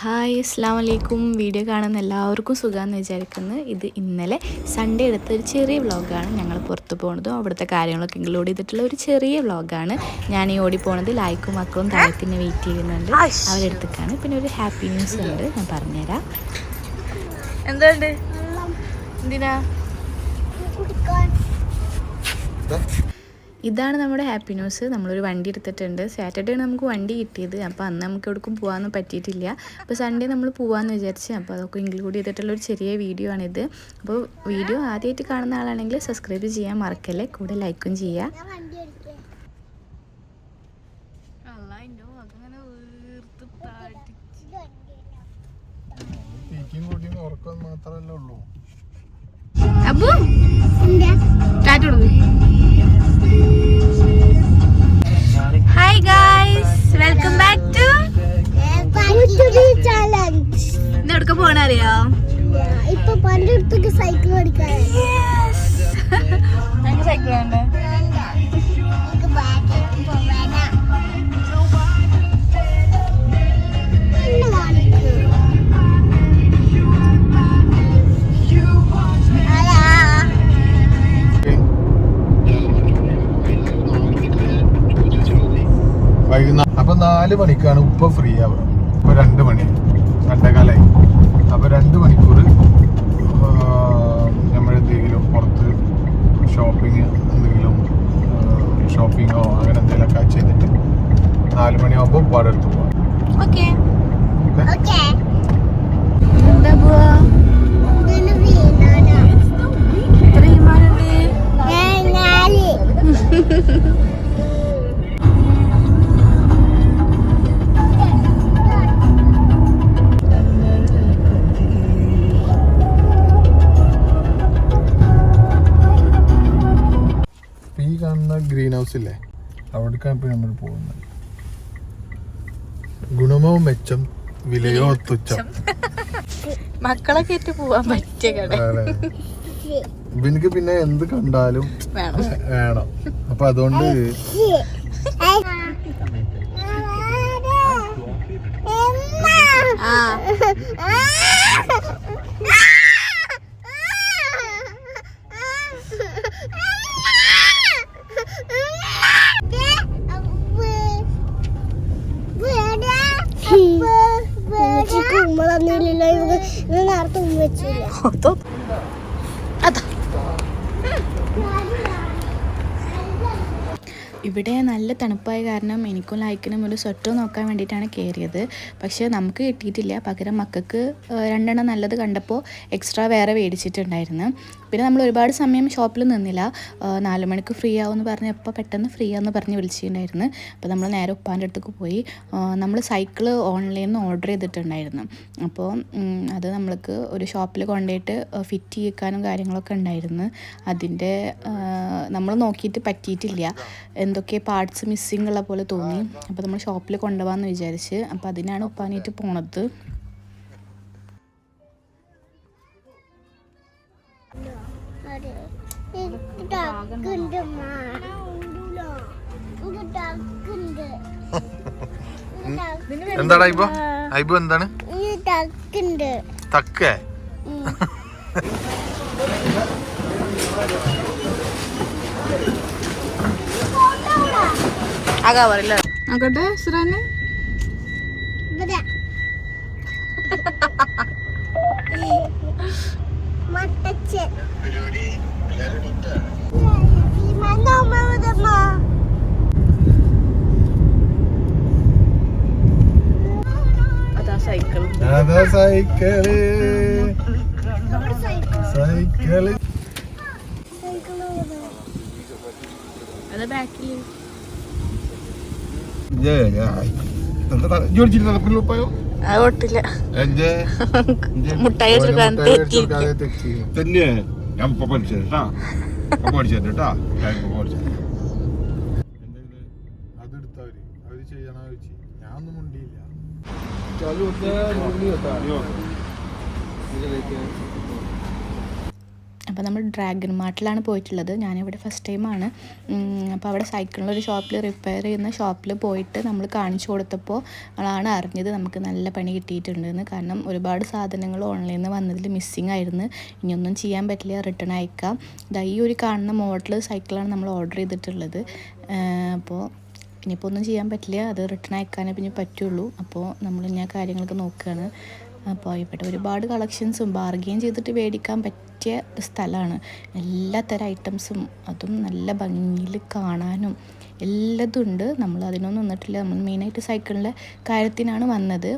Hi അസ്സാം വലൈക്കും video കാണുന്ന എല്ലാവർക്കും സുഖമെന്ന് വിചാരിക്കുന്നു. ഇത് ഇന്നലെ സൺഡേ എടുത്ത ഒരു ചെറിയ വ്ളോഗാണ് ഞങ്ങൾ പുറത്ത് പോകുന്നതും അവിടുത്തെ കാര്യങ്ങളൊക്കെ ഇൻക്ലൂഡ് ചെയ്തിട്ടുള്ള ഒരു ചെറിയ വ്ളോഗാണ്. ഞാൻ ഈ ഓടി പോകുന്നത് ലായ്ക്കും മക്കളും താഴത്തിന് വെയിറ്റ് ചെയ്യുന്നുണ്ട്. അവരെടുത്തേക്കാണ്. പിന്നെ ഒരു ഹാപ്പി ന്യൂസ് ഉണ്ട് ഞാൻ പറഞ്ഞുതരാം. എന്തുണ്ട്? എന്തിനാ? ഇതാണ് നമ്മുടെ ഹാപ്പി ന്യൂസ് നമ്മളൊരു വണ്ടി എടുത്തിട്ടുണ്ട്. സാറ്റർഡേ ആണ് നമുക്ക് വണ്ടി കിട്ടിയത്. അപ്പോൾ അന്ന് നമുക്ക് എവിടേക്കും പോകാനൊന്നും പറ്റിയിട്ടില്ല. അപ്പോൾ സൺഡേ നമ്മൾ പോകാമെന്ന് വിചാരിച്ച്. അപ്പോൾ അതൊക്കെ ഇൻക്ലൂഡ് ചെയ്തിട്ടുള്ള ഒരു ചെറിയ വീഡിയോ ആണിത്. അപ്പോൾ വീഡിയോ ആദ്യമായിട്ട് കാണുന്ന ആളാണെങ്കിൽ സബ്സ്ക്രൈബ് ചെയ്യാൻ മറക്കല്ലേ? കൂടെ ലൈക്കും ചെയ്യുക ഉറക്കം മാത്രല്ലേ ഉള്ളൂ. അബു! ടാറ്റ കൊടുക്ക് വെൽക്കം ബാക്ക് ടു ചാലഞ്ച് ഇന്ന് എവിടെ പോകണ അറിയോ? ഇപ്പൊ പണ്ടെടുത്തൊക്കെ സൈക്കിൾ ഓടിക്കാൻ. സൈക്കിൾ വേണ്ടേ? നാല് മണിക്കാണ് ഉപ്പ ഫ്രീ ആവുക. ഇപ്പൊ രണ്ട് മണി. രണ്ടേകാലായി. അപ്പൊ രണ്ട് മണിക്കൂർ നമ്മളെന്തെങ്കിലും പുറത്ത് ഷോപ്പിംഗ് എന്തെങ്കിലും ഷോപ്പിങ്ങോ അങ്ങനെ എന്തെങ്കിലുമൊക്കെ ചെയ്തിട്ട് നാല് മണിയാകുമ്പോൾ ഉപ്പാടെ അടുത്ത് പോവാം. ഓക്കെ ഓക്കെ എന്താ പോവാ? അവിടേക്കാണ് ഇപ്പോൾ നമ്മൾ പോകുന്നത്. ഗുണമോ മെച്ചം വിലയോ തുച്ഛം? മക്കളെ കയറ്റി പോവാൻ പറ്റിയ കട. ഇവനിക്ക് പിന്നെ എന്ത് കണ്ടാലും വേണം. വേണം. അപ്പൊ അതുകൊണ്ട് ആ. നേരത്തെ വെച്ചില്ല. അതാ? ഇവിടെ നല്ല തണുപ്പായ കാരണം എനിക്കും ലായ്ക്കിനും ഒരു സ്വെറ്റർ നോക്കാൻ വേണ്ടിയിട്ടാണ് കയറിയത്. പക്ഷേ നമുക്ക് കിട്ടിയിട്ടില്ല. പകരം മക്കൾക്ക് രണ്ടെണ്ണം നല്ലത് കണ്ടപ്പോൾ എക്സ്ട്രാ വേറെ മേടിച്ചിട്ടുണ്ടായിരുന്നു. പിന്നെ നമ്മൾ ഒരുപാട് സമയം ഷോപ്പിൽ നിന്നില്ല. നാല് മണിക്ക് ഫ്രീ ആവുമെന്ന് പറഞ്ഞ് എപ്പോൾ പെട്ടെന്ന് ഫ്രീ ആവുമെന്ന് പറഞ്ഞ് വിളിച്ചിട്ടുണ്ടായിരുന്നു. അപ്പോൾ നമ്മൾ നേരെ ഉപ്പാന്റെ അടുത്തേക്ക് പോയി. നമ്മൾ സൈക്കിൾ ഓൺലൈനിൽ നിന്ന് ഓർഡർ ചെയ്തിട്ടുണ്ടായിരുന്നു. അപ്പോൾ അത് നമ്മൾക്ക് ഒരു ഷോപ്പിൽ കൊണ്ടുപോയിട്ട് ഫിറ്റ് ചെയ്യിക്കാനും കാര്യങ്ങളൊക്കെ ഉണ്ടായിരുന്നു. അതിന്റെ നമ്മൾ നോക്കിയിട്ട് പറ്റിയിട്ടില്ല. എന്തൊക്കെ പാർട്സ് മിസ്സിങ് ഉള്ള പോലെ തോന്നി. അപ്പോൾ നമ്മൾ ഷോപ്പിൽ കൊണ്ടുപോകാമെന്ന് വിചാരിച്ച്. അപ്പോൾ അതിനാണ് ഉപ്പാനായിട്ട് പോണത്. എന്താടാ ഇപ്പൊ ഐബു എന്താണ്? ഈ Thank തക്കേ ആ കവറില്ല നോക്കട്ടെ സൈക്കിൾ. അതാ സൈക്കിൾ. സൈക്കിൾ. അത് ബാക്കിൽ മുട്ടായി. തന്നെ ഞാൻ ഇപ്പൊ പഠിച്ചത് കേട്ടാ. പഠിച്ചത് കേട്ടാ. ഞാൻ ഇപ്പൊ പഠിച്ചത്. അതെടുത്തവര് അവർ ചെയ്യണ വെച്ച് ഞാൻ ഒന്നും മുണ്ടിയില്ല. അപ്പം അപ്പോൾ നമ്മൾ ഡ്രാഗൺ മാർട്ടിലാണ് പോയിട്ടുള്ളത്. ഞാനിവിടെ ഫസ്റ്റ് ടൈമാണ് അപ്പോൾ അവിടെ സൈക്കിളിലൊരു ഷോപ്പിൽ റിപ്പയർ ചെയ്യുന്ന ഷോപ്പിൽ പോയിട്ട് നമ്മൾ കാണിച്ചു കൊടുത്തപ്പോൾ ആളാണ് അറിഞ്ഞത് നമുക്ക് നല്ല പണി കിട്ടിയിട്ടുണ്ടെന്ന്. കാരണം ഒരുപാട് സാധനങ്ങൾ ഓൺലൈനിൽ നിന്ന് വന്നതിൽ മിസ്സിങ് ആയിരുന്നു. ഇനിയൊന്നും ചെയ്യാൻ പറ്റില്ല റിട്ടേൺ അയക്കാം. ഇതാ ഈ ഒരു കാണുന്ന മോഡൽ സൈക്കിളാണ് നമ്മൾ ഓർഡർ ചെയ്തിട്ടുള്ളത്. അപ്പോൾ ഇനിയിപ്പോൾ ഒന്നും ചെയ്യാൻ പറ്റില്ല അത് റിട്ടേൺ അയക്കാനേ പിന്നെ പറ്റുള്ളൂ. അപ്പോൾ നമ്മൾ ഞാൻ കാര്യങ്ങളൊക്കെ നോക്കുകയാണ്. അപ്പോൾ ഇവിടെ ഒരുപാട് കളക്ഷൻസും ബാർഗെയിൻ ചെയ്തിട്ട് മേടിക്കാൻ പറ്റിയ സ്ഥലമാണ്. എല്ലാ തരം ഐറ്റംസും അതും നല്ല ഭംഗിയിൽ കാണാനും എല്ലാതും ഉണ്ട്. നമ്മൾ അതിനൊന്നും നിന്നിട്ടില്ല. നമ്മൾ മെയിനായിട്ട് സൈക്കിളിന്റെ കാര്യത്തിനാണ് വന്നത്.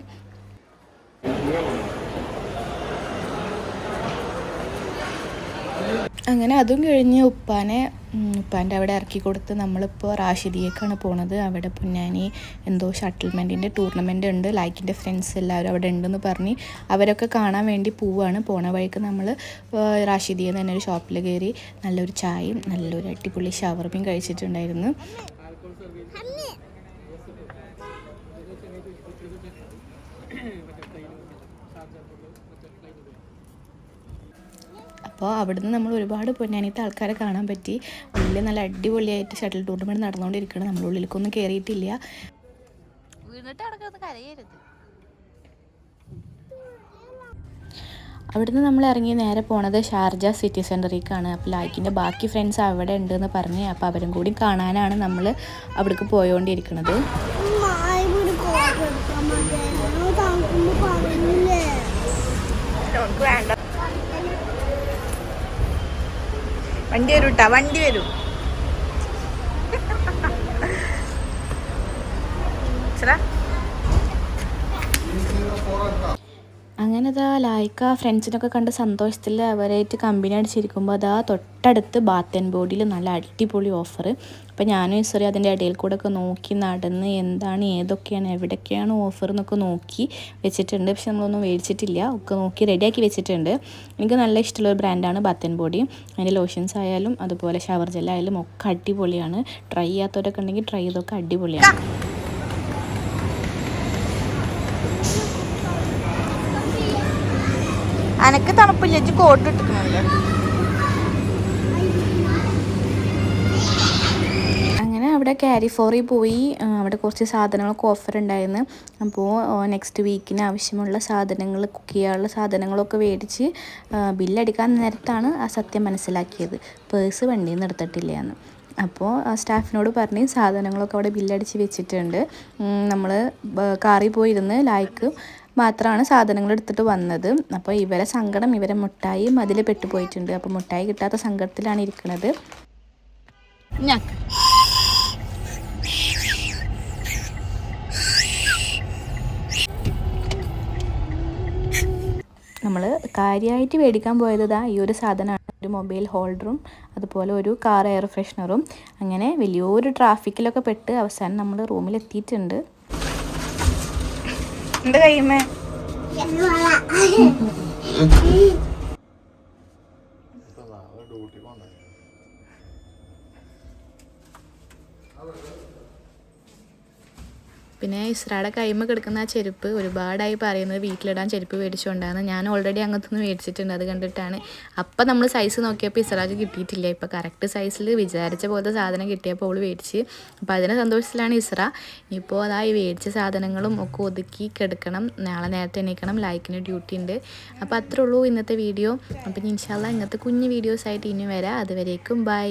അങ്ങനെ അതും കഴിഞ്ഞ് ഉപ്പാനെ ഉപ്പാന്റെ അവിടെ ഇറക്കി കൊടുത്ത് നമ്മളിപ്പോൾ റാഷിദിയേക്കാണ് പോണത്. അവിടെ പുന്നാനി എന്തോ ഷട്ടിൽമെന്റിന്റെ ടൂർണമെന്റ് ഉണ്ട്. ലൈക്കിന്റെ ഫ്രണ്ട്സ് എല്ലാവരും അവിടെ ഉണ്ടെന്ന് പറഞ്ഞ് അവരൊക്കെ കാണാൻ വേണ്ടി പോവാണ്. പോണ വഴിക്ക് നമ്മൾ റാഷിദിയ തന്നെ ഒരു ഷോപ്പിൽ കയറി നല്ലൊരു ചായയും നല്ലൊരു അടിപൊളി ഷവർമയും കഴിച്ചിട്ടുണ്ടായിരുന്നു. അപ്പോൾ അവിടുന്ന് നമ്മൾ ഒരുപാട് പൊന്നാനിത്തെ ആൾക്കാരെ കാണാൻ പറ്റി. ഉള്ളിൽ നല്ല അടിപൊളിയായിട്ട് ഷട്ടിൽ ടൂർണമെന്റ് നടന്നുകൊണ്ടിരിക്കുകയാണ്. നമ്മൾ ഉള്ളിലേക്കൊന്നും കയറിയിട്ടില്ല വീണിട്ട് കിടക്കുന്നത് കരയരുത്. അവിടുന്ന് നമ്മൾ ഇറങ്ങി നേരെ പോണത് ഷാർജ സിറ്റി സെന്ററിലേക്കാണ് അപ്പോൾ ലായ്ക്കിന്റെ ബാക്കി ഫ്രണ്ട്സ് അവിടെ ഉണ്ടെന്ന് പറഞ്ഞ് അപ്പോൾ അവരും കൂടി കാണാനാണ് നമ്മൾ അവിടേക്ക് പോയോണ്ടിരിക്കുന്നത് മായ്മൊരു കോട്ട് എടുക്കാൻ മതിയായിരുന്നു തണുക്കുമ്പോ പറഞ്ഞില്ലേ വണ്ടി വരും കേട്ടാ വണ്ടി വരും. ചേട്ടാ അങ്ങനെ അതാ ലായ്ക്ക ഫ്രണ്ട്സിനൊക്കെ കണ്ട് സന്തോഷത്തിൽ അവരായിട്ട് കമ്പനി അടിച്ചിരിക്കുമ്പോൾ അതാ തൊട്ടടുത്ത് ബാത്ത് ആൻഡ് ബോഡിയിൽ നല്ല അടിപൊളി ഓഫർ അപ്പോൾ ഞാനും ഈശ്വരി അതിന്റെ ഇടയിൽ കൂടെ ഒക്കെ നോക്കി നടന്ന് എന്താണ് ഏതൊക്കെയാണ് എവിടെയൊക്കെയാണ് ഓഫർ എന്നൊക്കെ നോക്കി വെച്ചിട്ടുണ്ട്. പക്ഷെ നമ്മളൊന്നും മേടിച്ചിട്ടില്ല. ഒക്കെ നോക്കി റെഡിയാക്കി വെച്ചിട്ടുണ്ട്. എനിക്ക് നല്ല ഇഷ്ടമുള്ള ഒരു ബ്രാൻഡാണ് ബാത്ത് ആൻഡ് ബോഡി. അതിന്റെ ലോഷൻസ് ആയാലും അതുപോലെ ഷവർ ജെല്ലായാലും ഒക്കെ അടിപൊളിയാണ്. ട്രൈ ചെയ്യാത്തവരൊക്കെ ഉണ്ടെങ്കിൽ ട്രൈ ചെയ്തൊക്കെ അടിപൊളിയാണ്. ഇജ്ജ് കോട്ട് ഇട്ടിട്ടുണ്ട് അങ്ങനെ അവിടെ ക്യാരി ഫോറിൽ പോയി അവിടെ കുറച്ച് സാധനങ്ങളൊക്കെ ഓഫർ ഉണ്ടായിരുന്നു. അപ്പോൾ നെക്സ്റ്റ് വീക്കിന് ആവശ്യമുള്ള സാധനങ്ങൾ കുക്ക് ചെയ്യാനുള്ള സാധനങ്ങളൊക്കെ മേടിച്ച് ബില്ലടിക്കാൻ നേരത്താണ് ആ സത്യം മനസ്സിലാക്കിയത്. പേഴ്സ് വണ്ടിയിൽ നിന്ന് എടുത്തിട്ടില്ല എന്ന് അപ്പോൾ സ്റ്റാഫിനോട് പറഞ്ഞ് സാധനങ്ങളൊക്കെ അവിടെ ബില്ലടിച്ച് വെച്ചിട്ടുണ്ട്. നമ്മൾ കാറിൽ പോയിരുന്ന് ലായ്ക്ക് മാത്രമാണ് സാധനങ്ങൾ എടുത്തിട്ട് വന്നത്. അപ്പോൾ ഇവരെ സങ്കടം ഇവരെ മുട്ടായി അതിൽ പെട്ടുപോയിട്ടുണ്ട്. അപ്പോൾ മുട്ടായി കിട്ടാത്ത സങ്കടത്തിലാണ് ഇരിക്കുന്നത് നമ്മൾ കാര്യമായിട്ട് മേടിക്കാൻ പോയത് ഇതാ ഈ ഒരു സാധനമാണ്. ഒരു മൊബൈൽ ഹോൾഡറും അതുപോലെ ഒരു കാർ എയർ ഫ്രഷ്നറും. അങ്ങനെ വലിയൊരു ട്രാഫിക്കിലൊക്കെ പെട്ട് അവസാനം നമ്മൾ റൂമിൽ എത്തിയിട്ടുണ്ട് ഡ്യൂട്ടി കൈമേ പിന്നെ ഇസ്രയുടെ കൈമ കിടക്കുന്ന ആ ചെരുപ്പ് ഒരുപാടായി പറയുന്നത് വീട്ടിലിടാൻ ചെരുപ്പ് മേടിച്ചുകൊണ്ടാണ് ഞാൻ ഓൾറെഡി അങ്ങനത്തൊന്ന് മേടിച്ചിട്ടുണ്ട് അത് കണ്ടിട്ടാണ്. അപ്പം നമ്മൾ സൈസ് നോക്കിയപ്പോൾ ഇസ്രാജ് കിട്ടിയിട്ടില്ല. ഇപ്പോൾ കറക്റ്റ് സൈസിൽ വിചാരിച്ച പോലത്തെ സാധനം കിട്ടിയപ്പോൾ അവൾ മേടിച്ച്. അപ്പോൾ അതിനെ സന്തോഷത്തിലാണ് ഇസ്ര. ഇപ്പോൾ അതായി മേടിച്ച സാധനങ്ങളും ഒക്കെ ഒതുക്കി കിടക്കണം. നാളെ നേരത്തെ എണീക്കണം. ലൈക്കിന് ഡ്യൂട്ടി ഉണ്ട് അപ്പോൾ അത്രേ ഉള്ളൂ ഇന്നത്തെ വീഡിയോ അപ്പം ഇൻഷാല്ല ഇങ്ങനത്തെ കുഞ്ഞ് വീഡിയോസ് ആയിട്ട് ഇനി വരാം. അതുവരേക്കും ബൈ